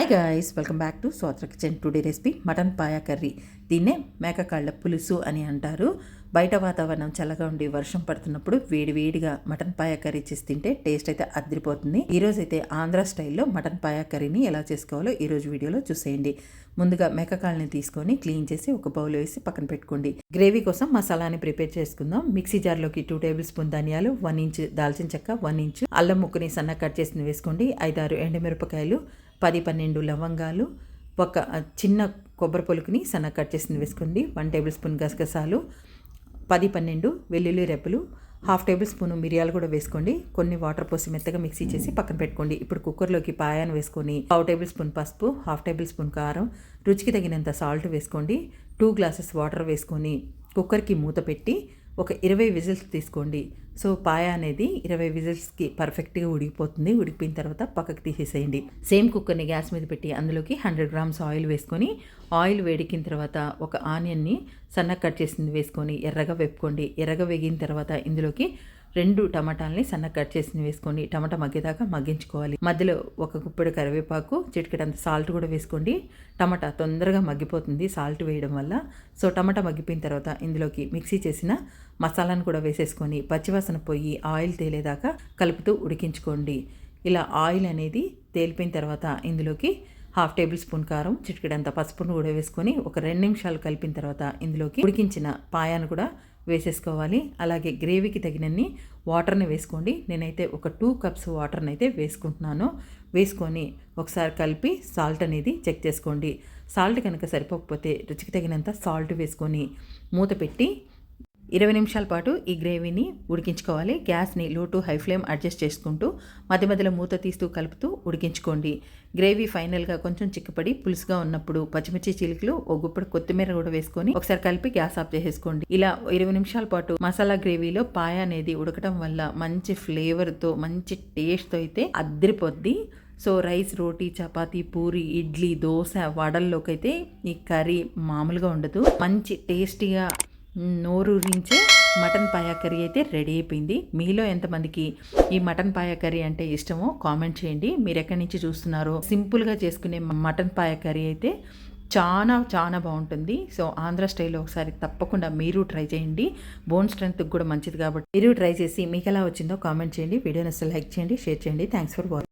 Hi guys welcome back to Swathra kitchen today recipe mutton paya curry దీన్నే మేకకాళ్ళ పులుసు అని అంటారు. బయట వాతావరణం చల్లగా ఉండి వర్షం పడుతున్నప్పుడు వేడి వేడిగా మటన్ పాయా కర్రీ చేసి తింటే టేస్ట్ అయితే అదిరిపోతుంది ఈరోజు అయితే ఆంధ్ర స్టైల్లో మటన్ పాయా కర్రీని ఎలా చేసుకోవాలో ఈరోజు వీడియోలో చూసేయండి. ముందుగా మేకకాళ్ళని తీసుకొని క్లీన్ చేసి ఒక బౌల్ వేసి పక్కన పెట్టుకోండి. గ్రేవీ కోసం మసాలాని ప్రిపేర్ చేసుకుందాం. మిక్సీ జార్లోకి టూ టేబుల్ స్పూన్ ధనియాలు వన్ ఇంచ్ దాల్చిన చెక్క వన్ ఇంచ్ అల్లం ముక్కని సన్న కట్ చేసి వేసుకోండి. ఐదారు ఎండుమిరపకాయలు పది పన్నెండు లవంగాలు ఒక చిన్న కొబ్బరి పొలుకుని సన్న కట్ చేసి వేసుకోండి. వన్ టేబుల్ స్పూన్ గసగసాలు పది పన్నెండు వెల్లుల్లి రెప్పలు హాఫ్ టేబుల్ స్పూన్ మిరియాలు కూడా వేసుకోండి. కొన్ని వాటర్ పోసి మెత్తగా మిక్సీ చేసి పక్కన పెట్టుకోండి. ఇప్పుడు కుక్కర్లోకి పాయాను వేసుకొని పావు టేబుల్ స్పూన్ పసుపు హాఫ్ టేబుల్ స్పూన్ కారం రుచికి తగినంత సాల్ట్ వేసుకోండి. టూ గ్లాసెస్ వాటర్ వేసుకొని కుక్కర్కి మూత పెట్టి ఒక ఇరవై విజిల్స్ తీసుకోండి. సో పాయ అనేది ఇరవై విజిల్స్కి పర్ఫెక్ట్గా ఉడికిపోతుంది. ఉడికిపోయిన తర్వాత పక్కకి తీసేసేయండి. సేమ్ కుక్కర్ని గ్యాస్ మీద పెట్టి అందులోకి హండ్రెడ్ గ్రామ్స్ ఆయిల్ వేసుకొని ఆయిల్ వేడికిన తర్వాత ఒక ఆనియన్ని సన్నగా కట్ చేసింది వేసుకొని ఎర్రగా వేపుకోండి. ఎర్రగా వేగిన తర్వాత ఇందులోకి రెండు టమాటాలని సన్న కట్ చేసి వేసుకోండి టమాటా మగ్గేదాకా మగ్గించుకోవాలి. మధ్యలో ఒక కుప్పడు కరివేపాకు చిటికెడంత సాల్ట్ కూడా వేసుకోండి. టమాటా తొందరగా మగ్గిపోతుంది సాల్ట్ వేయడం వల్ల. సో టమాటా మగ్గిపోయిన తర్వాత ఇందులోకి మిక్సీ చేసిన మసాలాను కూడా వేసేసుకొని పచ్చివాసన పోయి ఆయిల్ తేలేదాకా కలుపుతూ ఉడికించుకోండి. ఇలా ఆయిల్ అనేది తేలిపోయిన తర్వాత ఇందులోకి హాఫ్ టేబుల్ స్పూన్ కారం చిటికెడంత పసుపును కూడా వేసుకొని ఒక రెండు నిమిషాలు కలిపిన తర్వాత ఇందులోకి ఉడికించిన పాయాను కూడా వేసేసుకోవాలి. అలాగే గ్రేవీకి తగినన్ని వాటర్ని వేసుకోండి. నేనైతే ఒక టూ కప్స్ వాటర్ని అయితే వేసుకుంటున్నాను. వేసుకొని ఒకసారి కలిపి సాల్ట్ అనేది చెక్ చేసుకోండి. సాల్ట్ కనుక సరిపోకపోతే రుచికి తగినంత సాల్ట్ వేసుకొని మూత పెట్టి ఇరవై నిమిషాల పాటు ఈ గ్రేవీని ఉడికించుకోవాలి. గ్యాస్ని లో టు హై ఫ్లేమ్ అడ్జస్ట్ చేసుకుంటూ మధ్య మధ్యలో మూత తీస్తూ కలుపుతూ ఉడికించుకోండి. గ్రేవీ ఫైనల్గా కొంచెం చిక్కపడి పులుసుగా ఉన్నప్పుడు పచ్చిమిర్చి చిలుకలు ఒక గుప్పడు కొత్తిమీర కూడా వేసుకొని ఒకసారి కలిపి గ్యాస్ ఆఫ్ చేసేసుకోండి. ఇలా ఇరవై నిమిషాల పాటు మసాలా గ్రేవీలో పాయ అనేది ఉడకటం వల్ల మంచి ఫ్లేవర్తో మంచి టేస్ట్తో అయితే అద్దరిపోద్ది. సో రైస్ రోటీ చపాతీ పూరి ఇడ్లీ దోశ వడల్లోకి అయితే ఈ కర్రీ మామూలుగా ఉండదు. మంచి టేస్టీగా నోరూరించే మటన్ పాయా కర్రీ అయితే రెడీ అయిపోయింది. మీలో ఎంతమందికి ఈ మటన్ పాయా కర్రీ అంటే ఇష్టమో కామెంట్ చేయండి. మీరు ఎక్కడి నుంచి చూస్తున్నారో సింపుల్గా చేసుకునే మటన్ పాయా కర్రీ అయితే చాలా చాలా బాగుంటుంది. సో ఆంధ్ర స్టైల్లో ఒకసారి తప్పకుండా మీరు ట్రై చేయండి. బోన్ స్ట్రెంగ్త్కి కూడా మంచిది కాబట్టి మీరు ట్రై చేసి మీకు ఎలా వచ్చిందో కామెంట్ చేయండి. వీడియోని అసలు లైక్ చేయండి షేర్ చేయండి. Thanks for watching